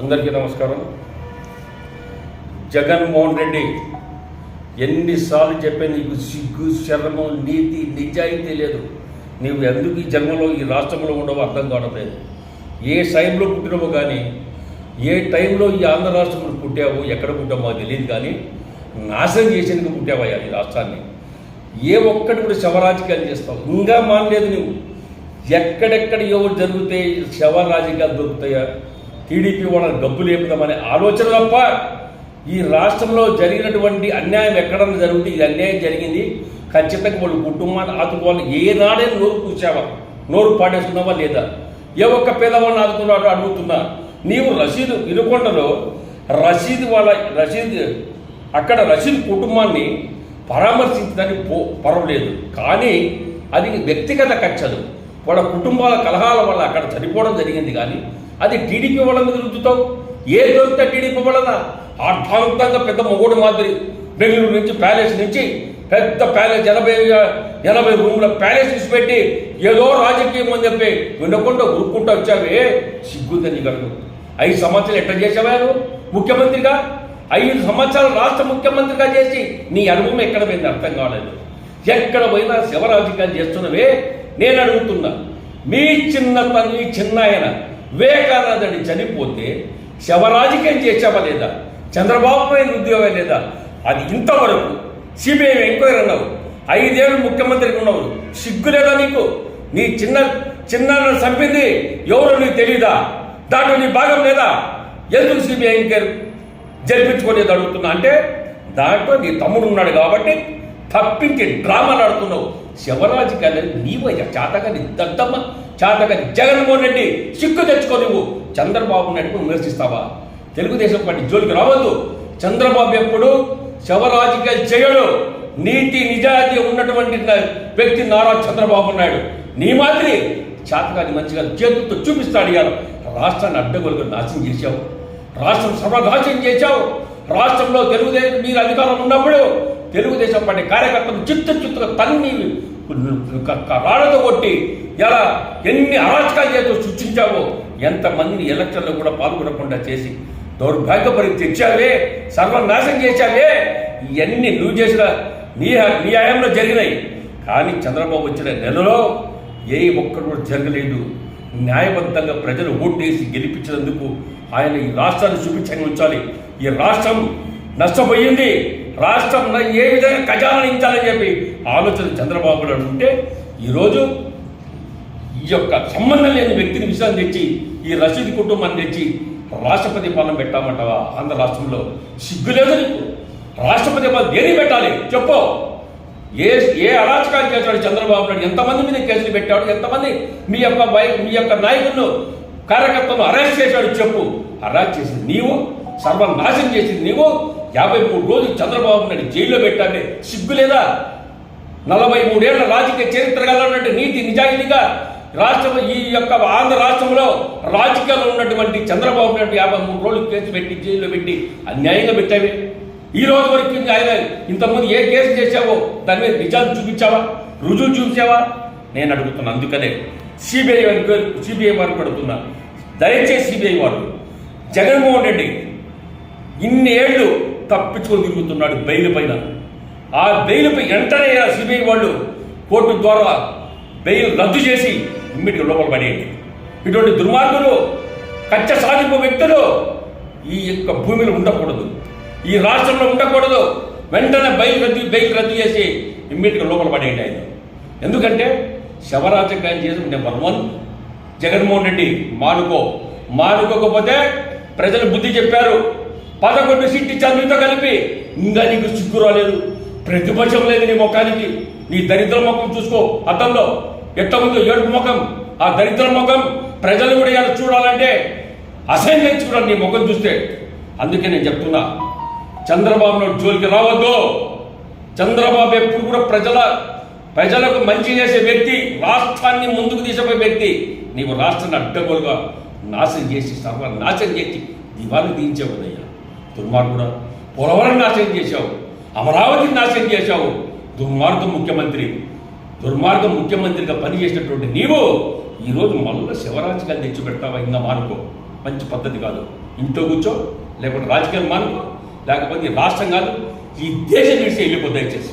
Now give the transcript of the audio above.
అందరికీ నమస్కారం. జగన్మోహన్ రెడ్డి ఎన్నిసార్లు చెప్పే నీకు సిగ్గు శరము నీతి నిజాయితీ లేదు. నీవు ఎందుకు ఈ జన్మలో ఈ రాష్ట్రంలో ఉండవో అర్థం కావడం లేదు. ఏ టైంలో పుట్టినవో కానీ ఏ టైంలో ఈ ఆంధ్ర రాష్ట్రంలో పుట్టావో ఎక్కడ పుట్టావో తెలియదు కానీ నాశనం చేసేందుకు పుట్టావయ్యా ఈ రాష్ట్రాన్ని? ఏ ఒక్కటి కూడా శవరాజకీయాలు చేస్తావు. ఇంకా మానలేదు నువ్వు. ఎక్కడెక్కడ ఎవరు జరిగితే శవ రాజకీయాలు దొరుకుతాయా? టీడీపీ వాళ్ళని డబ్బులు లేపుదామనే ఆలోచన తప్ప ఈ రాష్ట్రంలో జరిగినటువంటి అన్యాయం ఎక్కడన్నా జరుగుతుంది ఇది అన్యాయం జరిగింది. ఖచ్చితంగా వాళ్ళు కుటుంబాన్ని ఆదుకోవాలి. ఏనాడే నోరు కూర్చావా నోరు పాడేస్తున్నావా లేదా? ఏ ఒక్క పేదవాడిని ఆదుకున్నాడు అడుగుతున్నా. నీవు రసీదు ఇరుకొండలో రసీదు వాళ్ళ రసీదు అక్కడ రసీదు కుటుంబాన్ని పరామర్శించడానికి పో పర్వాలేదు. కానీ అది వ్యక్తిగత ఖర్చదు వాళ్ళ కుటుంబాల కలహాల వల్ల అక్కడ చనిపోవడం జరిగింది కానీ అది టీడీపీ వాళ్ళ మీద రుద్దుతావు ఏ దొరికితే టీడీపీ వలన అర్థవంతంగా పెద్ద మొగుడు మాదిరి బెంగళూరు నుంచి ప్యాలెస్ నుంచి పెద్ద ప్యాలెస్ ఎనభై ఎనభై రూముల ప్యాలెస్ తీసిపెట్టి ఏదో రాజకీయం అని చెప్పి వినకుండా ఊరుకుంటూ వచ్చావే? సిగ్గుందని గడుగు ఐదు సంవత్సరాలు ఎట్లా చేసావా ముఖ్యమంత్రిగా? ఐదు సంవత్సరాలు రాష్ట్ర ముఖ్యమంత్రిగా చేసి నీ అనుభవం ఎక్కడ పోయింది? అర్థం కాలేదు. ఎక్కడ పోయినా శివరాజకీయాలు చేస్తున్నవే? నేను అడుగుతున్నా మీ చిన్న తల్లి చిన్న ఆయన వివేకానందుడి చనిపోతే శవరాజకీయం చేసావా లేదా? చంద్రబాబు పైన ఉద్యోగం లేదా? అది ఇంతవరకు సిబిఐ ఎంక్వైరీ అన్నావు. ఐదేళ్ళు ముఖ్యమంత్రికి ఉన్నావు సిగ్గు లేదా నీకు? నీ చిన్న చిన్న చంపింది ఎవరో నీకు తెలీదా? దాంట్లో నీ భాగం లేదా? ఎందుకు సిబిఐ ఎంక్వైరీ జరిపించుకోలేదు అడుగుతున్నా? అంటే దాంట్లో నీ తమ్ముడు ఉన్నాడు కాబట్టి తప్పించి డ్రామాలు ఆడుతున్నావు. శివరాజు కాదని నీవయ్యా చాతగాని దద్దమ్మ చాతగాని జగన్మోహన్ రెడ్డి సిక్కు తెచ్చుకో నువ్వు. చంద్రబాబు నాయుడు విమర్శిస్తావా? తెలుగుదేశం పార్టీ జోలికి రావద్దు. చంద్రబాబు ఎప్పుడు శివరాజకీయాలు చేయడు నీతి నిజాయితీ ఉన్నటువంటి వ్యక్తి నారా చంద్రబాబు నాయుడు. నీ మాదిరి చాతగాని మంచిగా చేతులతో చూపిస్తాడు ఇవాళ. రాష్ట్రాన్ని అడ్డగొలుగు నాశనం చేశావు. రాష్ట్రం సర్వనాశనం చేశావు. రాష్ట్రంలో తెలుగుదేశం మీరు అధికారం ఉన్నప్పుడు తెలుగుదేశం పార్టీ కార్యకర్తలు చిత్త చిత్తుగా తన్ని రాళ్ళతో కొట్టి ఎలా ఎన్ని అరాచకాలు చేస్తూ సృష్టించావో ఎంతమందిని ఎలక్షన్లో కూడా పాల్గొనకుండా చేసి దౌర్భాగ్యపరి తెచ్చావే సర్వనాశనం చేశావే ఇవన్నీ నువ్వు చేసిన నీ నీ హయాంలో జరిగినాయి. కానీ చంద్రబాబు వచ్చిన నెలలో ఏ ఒక్కరు కూడా జరగలేదు. న్యాయబద్ధంగా ప్రజలు ఓటేసి గెలిపించినందుకు ఆయన ఈ రాష్ట్రాన్ని చూపించంగా ఉంచాలి. ఈ రాష్ట్రం నష్టపోయింది. రాష్ట్రంలో ఏ విధంగా ఖజానా చెప్పి ఆలోచన చంద్రబాబు నాయుడు ఉంటే ఈరోజు ఈ యొక్క సంబంధం లేని వ్యక్తిని విషయం తెచ్చి ఈ రసీదు కుటుంబాన్ని తెచ్చి రాష్ట్రపతి పాలన పెట్టామంటావా? ఆంధ్ర రాష్ట్రంలో సిగ్గు లేదు నీకు? రాష్ట్రపతి పాలన దేని పెట్టాలి? చెప్పు. ఏ ఏ అరాచకాలు చేశాడు చంద్రబాబు నాయుడు? ఎంతమంది మీద కేసులు పెట్టాడు? ఎంతమంది మీ యొక్క మీ యొక్క నాయకులను కార్యకర్తలను అరెస్ట్ చేశాడు? చెప్పు. అరెస్ట్ చేసింది నీవు. సర్వనాశనం చేసింది నీవు. యాభై మూడు రోజులు చంద్రబాబు నాయుడు జైల్లో పెట్టాలి సిగ్గు లేదా? నలభై మూడేళ్ళ రాజకీయ చరిత్ర గలటువంటి నీతి నిజాయితీగా రాష్ట్రం ఈ యొక్క ఆంధ్ర రాష్ట్రంలో రాజకీయాల్లో ఉన్నటువంటి చంద్రబాబు నాయుడు యాభై మూడు రోజులు కేసు పెట్టి జైల్లో పెట్టి అన్యాయంగా పెట్టావి. ఈ రోజు వరకు ఆయన ఇంతకుముందు ఏ కేసు చేశావో దాని మీద నిజాలు చూపించావా? రుజువు చూపించావా? నేను అడుగుతున్నా అందుకనే సిబిఐ సిబిఐ వారు అడుగుతున్నా దయచేసి సిబిఐ వారు జగన్మోహన్ రెడ్డి ఇన్ని ఏళ్ళు తప్పించుకొని తిరుగుతున్నాడు బెయిల్ పైన. ఆ బెయిల్పై వెంటనే సిబిఐ వాళ్ళు కోర్టు ద్వారా బెయిల్ రద్దు చేసి ఇమ్మీడియట్ లోపల పడేయండి. ఇటువంటి దుర్మార్గులు కచ్చ సాధింపు వ్యక్తులు ఈ యొక్క భూమిలో ఉండకూడదు. ఈ రాష్ట్రంలో ఉండకూడదు. వెంటనే బెయిల్ రద్దు బెయిల్ రద్దు చేసి ఇమ్మీడియట్గా లోపల పడేయండి ఆయన. ఎందుకంటే శవరాజకాయం చేసి నెంబర్ వన్ జగన్మోహన్ రెడ్డి మానుకో. మానుకోకపోతే ప్రజలు బుద్ధి చెప్పారు. పదకొండు సీట్లు చదువుతో కలిపి ఇంకా నీకు సిగ్గు రాలేదు. ప్రతిపక్షం లేదు నీ ముఖానికి. నీ దరిద్ర ముఖం చూసుకో. అద్దంలో ఎట్ట ఉందో ఏడుపు ముఖం. ఆ దరిద్ర ముఖం ప్రజలు కూడా ఇలా చూడాలంటే అసహ్యం చూడాలి నీ ముఖం చూస్తే. అందుకే నేను చెప్తున్నా చంద్రబాబు నాయుడు జోలికి రావద్దు. చంద్రబాబు ఎప్పుడు కూడా ప్రజల ప్రజలకు మంచి చేసే వ్యక్తి రాష్ట్రాన్ని ముందుకు తీసుకుపోయే వ్యక్తి. నీవు రాష్ట్రాన్ని అడ్డగోలుగా నాశనం చేసి సర్వ నాశనం చేసి దివాళి దించావు దుర్మార్గుడా పోలవరం నాశనం చేశావు అమరావతిని నాశనం చేశావు. దుర్మార్గం ముఖ్యమంత్రి దుర్మార్గం ముఖ్యమంత్రిగా పనిచేసినటువంటి నీవు ఈరోజు మళ్ళీ శివరాజకీయాలు తెచ్చి పెడతావా ఇంకా మానుకో. మంచి పద్ధతి కాదు. ఇంట్లో కూర్చో లేకపోతే రాజకీయం మానుకో లేకపోతే రాష్ట్రం కాదు ఈ దేశం విడిచి వెళ్ళిపో చేసి